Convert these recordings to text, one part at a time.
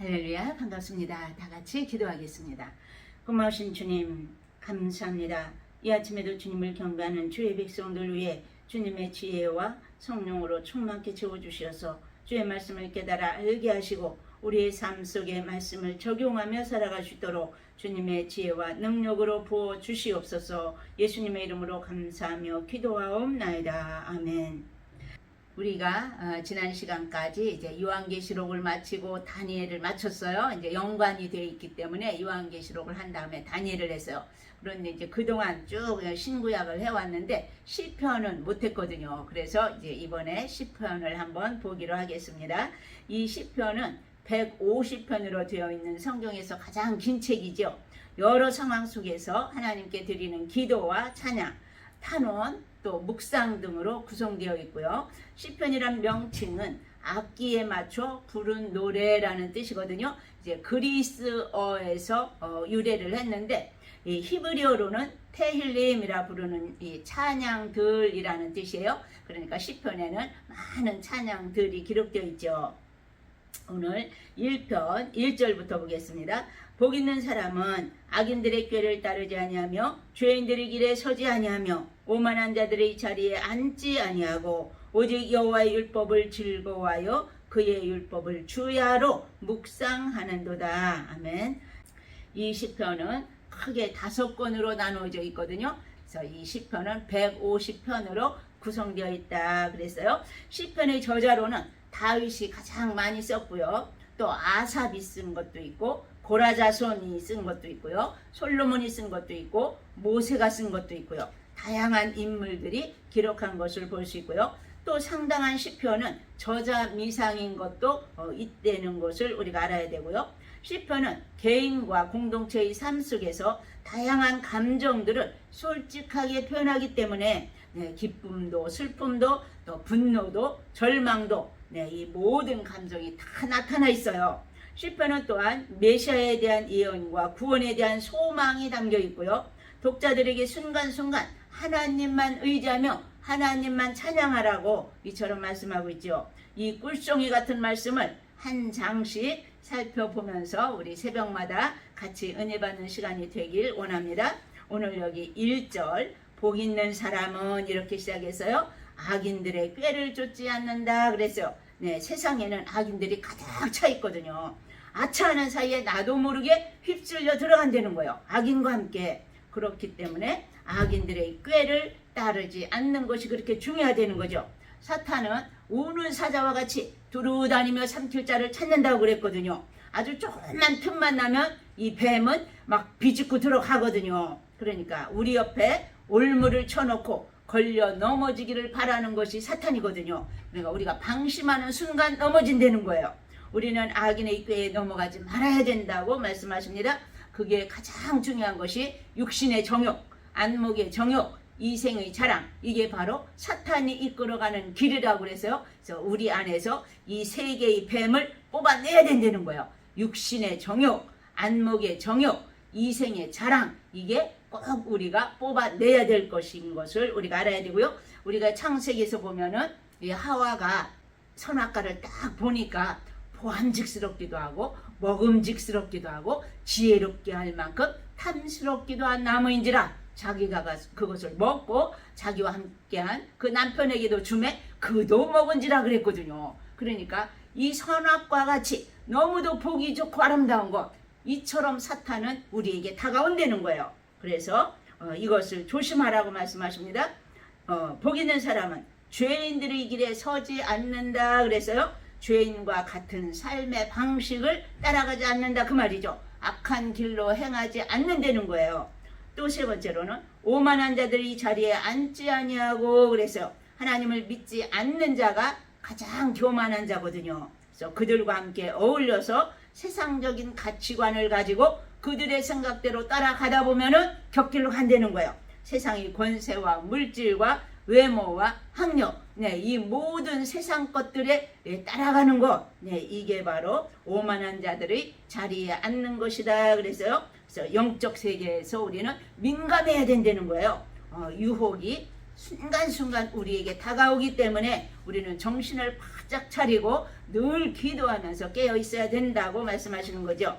할렐루야 반갑습니다. 다 같이 기도하겠습니다. 고마우신 주님 감사합니다. 이 아침에도 주님을 경배하는 주의 백성들 위해 주님의 지혜와 성령으로 충만케 채워주셔서 주의 말씀을 깨달아 알게 하시고 우리의 삶 속에 말씀을 적용하며 살아갈 수 있도록 주님의 지혜와 능력으로 부어 주시옵소서 예수님의 이름으로 감사하며 기도하옵나이다. 아멘. 우리가 어, 지난 시간까지 이제 요한계시록을 마치고 다니엘을 마쳤어요. 이제 연관이 되어 있기 때문에 요한계시록을 한 다음에 다니엘을 했어요. 그런데 이제 그동안 쭉 신구약을 해왔는데 시편은 못했거든요. 그래서 이제 이번에 시편을 한번 보기로 하겠습니다. 이 시편은 150편으로 되어 있는 성경에서 가장 긴 책이죠. 여러 상황 속에서 하나님께 드리는 기도와 찬양, 탄원, 또 묵상 등으로 구성되어 있고요. 시편이란 명칭은 악기에 맞춰 부른 노래라는 뜻이거든요. 이제 그리스어에서 어, 유래를 했는데 이 히브리어로는 테힐림이라 부르는 이 찬양들이라는 뜻이에요. 그러니까 시편에는 많은 찬양들이 기록되어 있죠. 오늘 1편 1절부터 보겠습니다. 복 있는 사람은 악인들의 꾀를 따르지 아니하며 죄인들의 길에 서지 아니하며 오만한 자들의 자리에 앉지 아니하고 오직 여호와의 율법을 즐거워하여 그의 율법을 주야로 묵상하는도다. 아멘. 이 시편은 크게 다섯 권으로 나누어져 있거든요. 그래서 이 시편은 150편으로 구성되어 있다 그랬어요. 시편의 저자로는 다윗이 가장 많이 썼고요. 또 아삽이 쓴 것도 있고 고라자손이 쓴 것도 있고요. 솔로몬이 쓴 것도 있고 모세가 쓴 것도 있고요. 다양한 인물들이 기록한 것을 볼 수 있고요. 또 상당한 시편은 저자 미상인 것도 어, 있다는 것을 우리가 알아야 되고요. 시편은 개인과 공동체의 삶 속에서 다양한 감정들을 솔직하게 표현하기 때문에 네, 기쁨도 슬픔도 또 분노도 절망도 네, 이 모든 감정이 다 나타나 있어요. 시편은 또한 메시아에 대한 예언과 구원에 대한 소망이 담겨 있고요. 독자들에게 순간순간 하나님만 의지하며 하나님만 찬양하라고 이처럼 말씀하고 있죠. 이 꿀송이 같은 말씀을 한 장씩 살펴보면서 우리 새벽마다 같이 은혜 받는 시간이 되길 원합니다. 오늘 여기 1절 복 있는 사람은 이렇게 시작했어요. 악인들의 꾀를 쫓지 않는다 그랬어요. 네, 세상에는 악인들이 가득 차 있거든요. 아차하는 사이에 나도 모르게 휩쓸려 들어간다는 거예요. 악인과 함께. 그렇기 때문에 악인들의 꾀를 따르지 않는 것이 그렇게 중요하다는 거죠. 사탄은 우는 사자와 같이 두루다니며 삼킬 자를 찾는다고 그랬거든요. 아주 조금만 틈만 나면 이 뱀은 막 비집고 들어가거든요. 그러니까 우리 옆에 올무를 쳐놓고 걸려 넘어지기를 바라는 것이 사탄이거든요. 그러니까 우리가 방심하는 순간 넘어진다는 거예요. 우리는 악인의 꾀에 넘어가지 말아야 된다고 말씀하십니다. 그게 가장 중요한 것이 육신의 정욕, 안목의 정욕, 이생의 자랑 이게 바로 사탄이 이끌어가는 길이라고 그래서요. 그래서 우리 안에서 이 세 개의 뱀을 뽑아내야 된다는 거예요. 육신의 정욕, 안목의 정욕, 이생의 자랑 이게 꼭 우리가 뽑아내야 될 것인 것을 우리가 알아야 되고요. 우리가 창세기에서 보면은 이 하와가 선악과를 딱 보니까 보암직스럽기도 하고 먹음직스럽기도 하고 지혜롭게 할 만큼 탐스럽기도 한 나무인지라 자기가 가- 그것을 먹고 자기와 함께한 그 남편에게도 주매 그도 먹은지라 그랬거든요. 그러니까 이 선악과 같이 너무도 보기 좋고 아름다운 것 이처럼 사탄은 우리에게 다가온다는 거예요. 그래서 어, 이것을 조심하라고 말씀하십니다. 어, 복 있는 사람은 죄인들의 길에 서지 않는다 그래서요. 죄인과 같은 삶의 방식을 따라가지 않는다 그 말이죠. 악한 길로 행하지 않는다는 거예요. 또 세 번째로는 오만한 자들이 이 자리에 앉지 아니하고 그래서 하나님을 믿지 않는 자가 가장 교만한 자거든요. 그래서 그들과 함께 어울려서 세상적인 가치관을 가지고 그들의 생각대로 따라가다 보면은 격길로 간다는 거예요. 세상의 권세와 물질과 외모와 학력, 네, 이 모든 세상 것들에 네, 따라가는 것, 네, 이게 바로 오만한 자들의 자리에 앉는 것이다. 그래서요. 그래서 영적 세계에서 우리는 민감해야 된다는 거예요. 어, 유혹이 순간순간 우리에게 다가오기 때문에 우리는 정신을 바짝 차리고 늘 기도하면서 깨어 있어야 된다고 말씀하시는 거죠.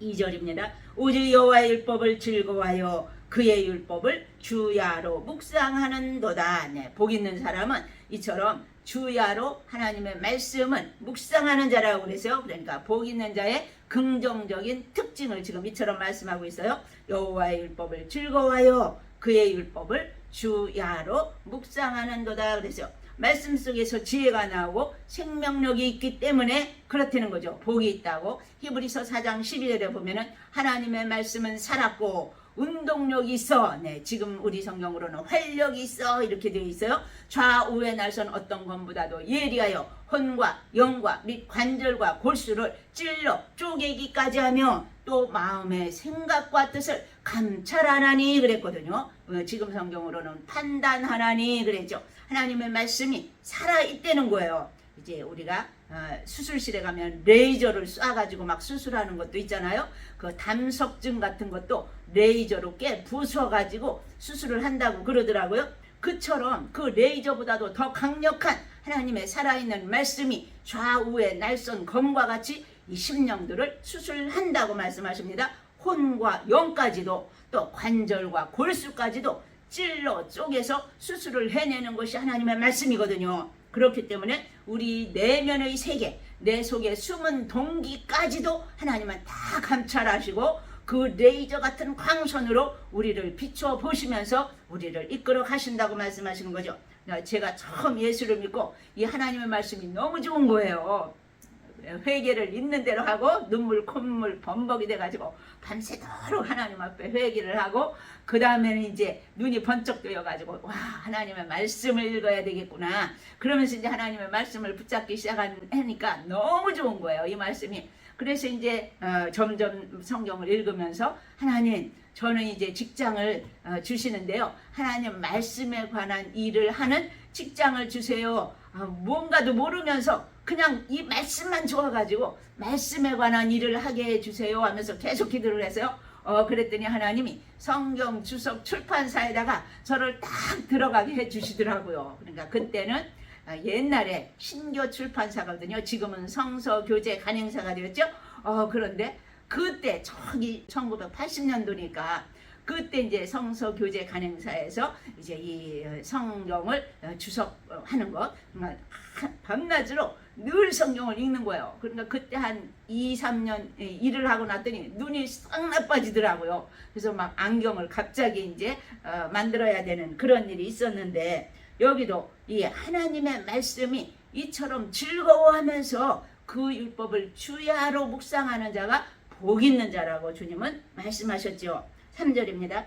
2절입니다. 오직 여호와의 율법을 즐거워하여 그의 율법을 주야로 묵상하는도다. 네, 복 있는 사람은 이처럼 주야로 하나님의 말씀을 묵상하는 자라고 그래서요. 그러니까 복 있는 자의 긍정적인 특징을 지금 이처럼 말씀하고 있어요. 여호와의 율법을 즐거워하여 그의 율법을 주야로 묵상하는도다. 그래서 말씀 속에서 지혜가 나오고 생명력이 있기 때문에 그렇다는 거죠. 복이 있다고. 히브리서 4장 12절에 보면은 하나님의 말씀은 살았고 운동력이 있어. 네, 지금 우리 성경으로는 활력이 있어. 이렇게 되어 있어요. 좌우의 날선 어떤 것보다도 예리하여 혼과 영과 및 관절과 골수를 찔러 쪼개기까지 하며 또 마음의 생각과 뜻을 감찰하나니 그랬거든요. 어, 지금 성경으로는 판단하나니 그랬죠. 하나님의 말씀이 살아 있다는 거예요. 이제 우리가 어, 수술실에 가면 레이저를 쏴가지고 막 수술하는 것도 있잖아요. 그 담석증 같은 것도 레이저로 깨 부숴가지고 수술을 한다고 그러더라고요. 그처럼 그 레이저보다도 더 강력한 하나님의 살아있는 말씀이 좌우의 날선 검과 같이 이 심령들을 수술한다고 말씀하십니다. 혼과 영까지도 또 관절과 골수까지도 찔러 쪼개서 수술을 해내는 것이 하나님의 말씀이거든요. 그렇기 때문에 우리 내면의 세계, 내 속에 숨은 동기까지도 하나님은 다 감찰하시고 그 레이저 같은 광선으로 우리를 비춰 보시면서 우리를 이끌어 가신다고 말씀하시는 거죠. 제가 처음 예수를 믿고 이 하나님의 말씀이 너무 좋은 거예요. 회개를 있는 대로 하고 눈물 콧물 범벅이 돼가지고 밤새도록 하나님 앞에 회개를 하고 그 다음에는 이제 눈이 번쩍 뜨여가지고 와 하나님의 말씀을 읽어야 되겠구나. 그러면서 이제 하나님의 말씀을 붙잡기 시작하니까 너무 좋은 거예요 이 말씀이. 그래서 이제 어, 점점 성경을 읽으면서 하나님 저는 이제 직장을 어, 주시는데요. 하나님 말씀에 관한 일을 하는 직장을 주세요. 아, 뭔가도 모르면서 그냥 이 말씀만 좋아가지고 말씀에 관한 일을 하게 해주세요 하면서 계속 기도를 해서요. 어 그랬더니 하나님이 성경 주석 출판사에다가 저를 딱 들어가게 해주시더라고요. 그러니까 그때는 아, 옛날에 신교 출판사거든요. 지금은 성서 교재 간행사가 되었죠. 어 그런데 그때 저기 1980년도니까 그때 이제 성서 교재 간행사에서 이제 이 성경을 주석하는 것 밤낮으로 늘 성경을 읽는 거예요. 그러니까 그때 한 2, 3년 일을 하고 났더니 눈이 싹 나빠지더라고요. 그래서 막 안경을 갑자기 이제 어, 만들어야 되는 그런 일이 있었는데 여기도 이 하나님의 말씀이 이처럼 즐거워하면서 그 율법을 주야로 묵상하는 자가 복 있는 자라고 주님은 말씀하셨죠. 3절입니다.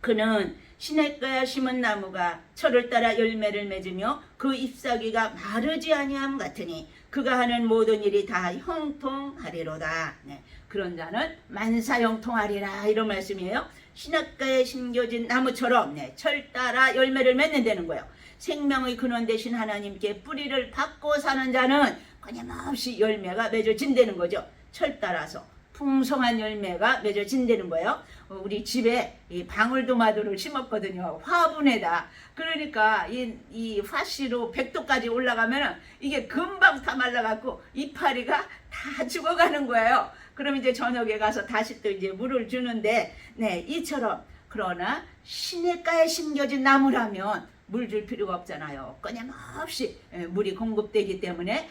그는 시냇가에 심은 나무가 철을 따라 열매를 맺으며 그 잎사귀가 마르지 아니함 같으니 그가 하는 모든 일이 다 형통하리로다. 네. 그런 자는 만사 형통하리라 이런 말씀이에요. 시냇가에 심겨진 나무처럼 네, 철 따라 열매를 맺는다는 거예요. 생명의 근원 되신 하나님께 뿌리를 받고 사는 자는 끊임없이 열매가 맺어진다는 거죠. 철 따라서 풍성한 열매가 맺어진다는 거예요. 어, 우리 집에 이 방울토마토를 심었거든요. 화분에다. 그러니까 이, 이 화씨로 100도까지 올라가면 이게 금방 다 말라갖고 이파리가 다 죽어가는 거예요. 그럼 이제 저녁에 가서 다시 또 이제 물을 주는데, 네, 이처럼. 그러나 시냇가에 심겨진 나무라면 물 줄 필요가 없잖아요. 끊임없이 예, 물이 공급되기 때문에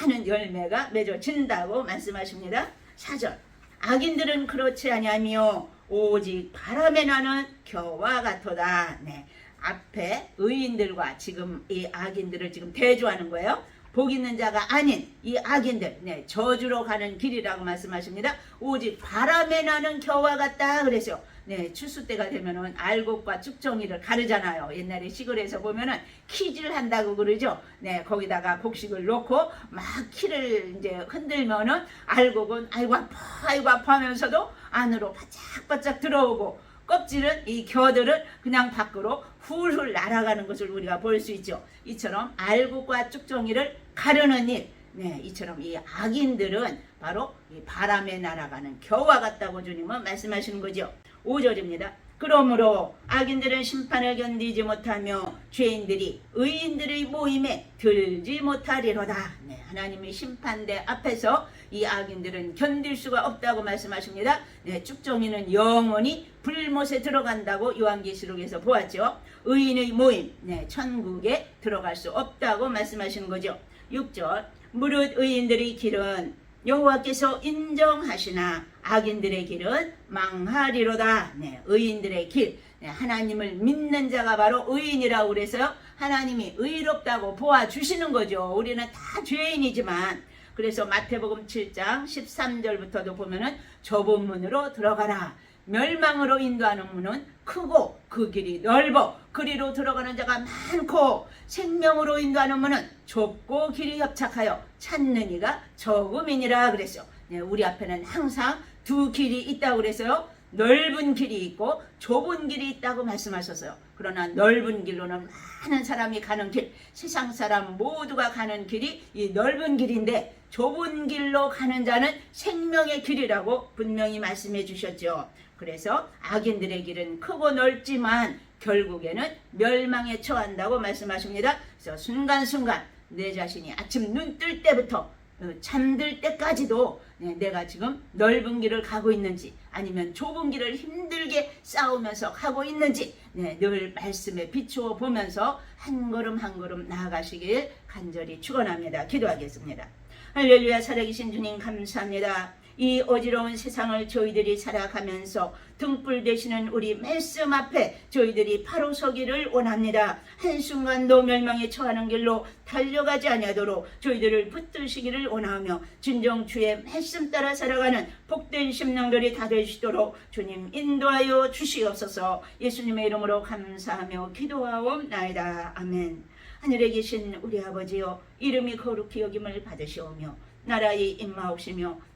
많은 열매가 맺어진다고 말씀하십니다. 4절. 악인들은 그렇지 아니하며 오직 바람에 나는 겨와 같도다. 네. 앞에 의인들과 지금 이 악인들을 지금 대조하는 거예요. 복 있는 자가 아닌 이 악인들, 네, 저주로 가는 길이라고 말씀하십니다. 오직 바람에 나는 겨와 같다 그래서 네, 추수 때가 되면은 알곡과 쭉정이를 가르잖아요. 옛날에 시골에서 보면은 키질 한다고 그러죠. 네, 거기다가 곡식을 놓고 막 키를 이제 흔들면은 알곡은 아이고 아파, 아이고 아파 하면서도 안으로 바짝바짝 들어오고 껍질은 이 겨들은 그냥 밖으로 훌훌 날아가는 것을 우리가 볼 수 있죠. 이처럼 알곡과 쭉정이를 가르는 일, 네, 이처럼 이 악인들은 바로 이 바람에 날아가는 겨와 같다고 주님은 말씀하시는 거죠. 5절입니다. 그러므로 악인들은 심판을 견디지 못하며 죄인들이 의인들의 모임에 들지 못하리로다. 네, 하나님의 심판대 앞에서 이 악인들은 견딜 수가 없다고 말씀하십니다. 네, 쭉정이는 영원히 불못에 들어간다고 요한계시록에서 보았죠. 의인의 모임, 네, 천국에 들어갈 수 없다고 말씀하시는 거죠. 6절 무릇 의인들의 길은 여호와께서 인정하시나 악인들의 길은 망하리로다. 네, 의인들의 길. 네, 하나님을 믿는 자가 바로 의인이라고 그래서요. 하나님이 의롭다고 보아 주시는 거죠. 우리는 다 죄인이지만 그래서 마태복음 7장 13절부터도 보면은 좁은 문으로 들어가라. 멸망으로 인도하는 문은 크고 그 길이 넓어 그리로 들어가는 자가 많고 생명으로 인도하는 문은 좁고 길이 협착하여 찾는 이가 적음이니라 그랬어. 네, 우리 앞에는 항상 두 길이 있다고 그래서요. 넓은 길이 있고 좁은 길이 있다고 말씀하셨어요. 그러나 넓은 길로는 많은 사람이 가는 길, 세상 사람 모두가 가는 길이 이 넓은 길인데 좁은 길로 가는 자는 생명의 길이라고 분명히 말씀해 주셨죠. 그래서 악인들의 길은 크고 넓지만 결국에는 멸망에 처한다고 말씀하십니다. 그래서 순간순간 내 자신이 아침 눈 뜰 때부터 어, 잠들 때까지도 네, 내가 지금 넓은 길을 가고 있는지 아니면 좁은 길을 힘들게 싸우면서 가고 있는지 네, 늘 말씀에 비추어 보면서 한 걸음 한 걸음 나아가시길 간절히 축원합니다. 기도하겠습니다. 할렐루야 살아계신 주님 감사합니다. 이 어지러운 세상을 저희들이 살아가면서 등불 되시는 우리 말씀 앞에 저희들이 바로 서기를 원합니다. 한순간도 멸망에 처하는 길로 달려가지 아니하도록 저희들을 붙드시기를 원하며 진정 주의 말씀 따라 살아가는 복된 심령들이 다 되시도록 주님 인도하여 주시옵소서 예수님의 이름으로 감사하며 기도하옵나이다. 아멘. 하늘에 계신 우리 아버지여 이름이 거룩히 여김을 받으시오며 나라의 임하옵시며